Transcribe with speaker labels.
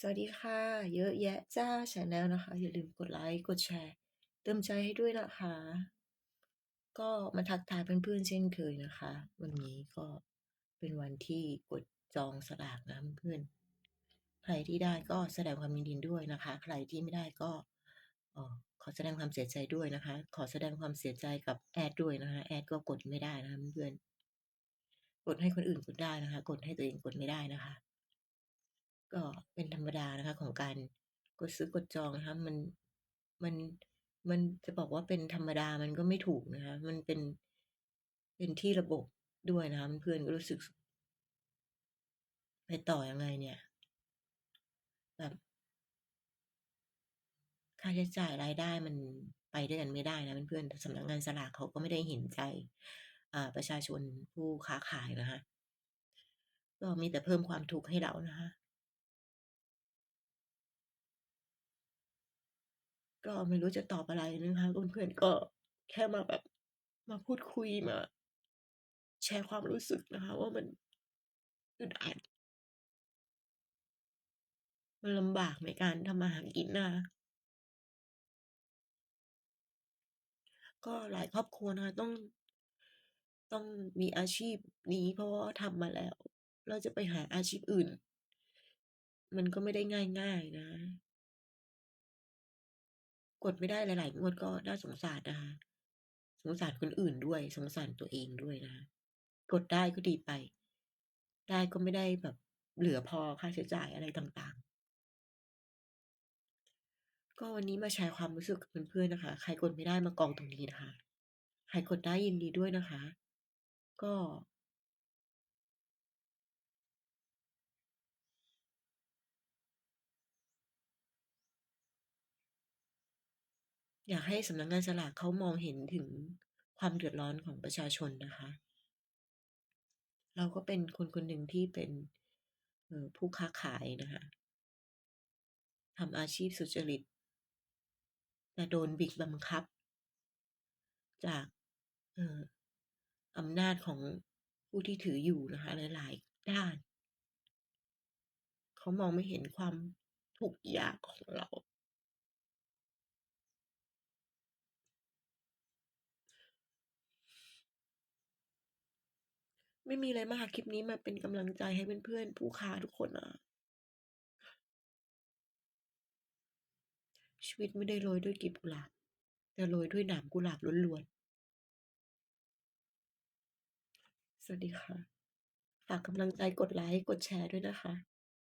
Speaker 1: สวัสดีค่ะ เยอะแยะจ้าแชนเนลนะคะ อย่าลืมกดไลก์กดแชร์ เติมใจให้ด้วยนะคะ ก็มาทักทายเพื่อนๆเช่นเคยนะคะ วันนี้ก็เป็นวันที่กดจองสลากนะเพื่อน ใครที่ได้ก็แสดงความยินดีด้วยนะคะ ใครที่ไม่ได้ก็ออขอแสดงความเสียใจด้วยนะคะ ขอแสดงความเสียใจกับแอดด้วยนะคะ แอดก็กดไม่ได้นะคะเพื่อน กดให้คนอื่นกดได้นะคะ กดให้ตัวเองกดไม่ได้นะคะ ก็เป็นธรรมดานะคะของการกดซื้อกดจองนะคะ มันมันมันจะบอกว่าเป็นธรรมดามันก็ไม่ถูกนะคะ มันเป็นเป็นที่ระบบด้วยนะคะเพื่อนก็รู้สึก ไปต่อยังไงเนี่ย แบบค่าใช้จ่ายรายได้มันไปด้วยกันไม่ได้นะเพื่อนๆสำนักงานสลากเขาก็ไม่ได้เห็นใจอ่าประชาชนผู้ค้าขายนะคะก็มีแต่เพิ่มความทุกข์ให้เรานะคะ ก็ไม่รู้จะตอบอะไรนะคะเพื่อนๆก็แค่มาแบบมาพูดคุยมา แชร์ความรู้สึกนะคะ ว่ามันอึดอัดมันลำบากในการทำมาหากินนะคะก็หลายครอบครัวนะคะต้องต้องมีอาชีพนี้เพราะว่าทำมาแล้วแล้วจะไปหาอาชีพอื่น มันก็ไม่ได้ง่ายๆนะ กดไม่ได้หลายๆงวดก็น่าสงสารนะคะสงสารคนอื่นด้วย สงสารตัวเองด้วยนะ กดได้ก็ดีไป ได้ก็ไม่ได้แบบเหลือพอค่าใช้จ่ายอะไรต่างๆ ก็วันนี้มาแชร์ความรู้สึกกับเพื่อนๆนะคะ ใครกดไม่ได้มากองตรงนี้นะคะ ใครกดได้ยินดีด้วยนะคะ ก็ อยากให้สำนักงานสลากเขามองเห็นถึงความเดือดร้อนของประชาชนนะคะ เราก็เป็นคนคนหนึ่งที่เป็นผู้ค้าขายนะคะทำอาชีพสุจริต แต่โดนบีบบังคับ จากเอ่ออำนาจของผู้ที่ถืออยู่นะคะหลาย ๆ ด้าน เขามองไม่เห็นความทุกข์ยากของเรา ไม่มีอะไรมากค่ะคลิปนี้มาเป็นกำลังใจให้เพื่อนๆผู้ค้าทุกคนนะชีวิตไม่ได้โรยด้วยกลีบกุหลาบ แต่โรยด้วยหนามกุหลาบล้วนๆ สวัสดีค่ะ ฝากกำลังใจกดไลค์ กดแชร์ด้วยนะคะ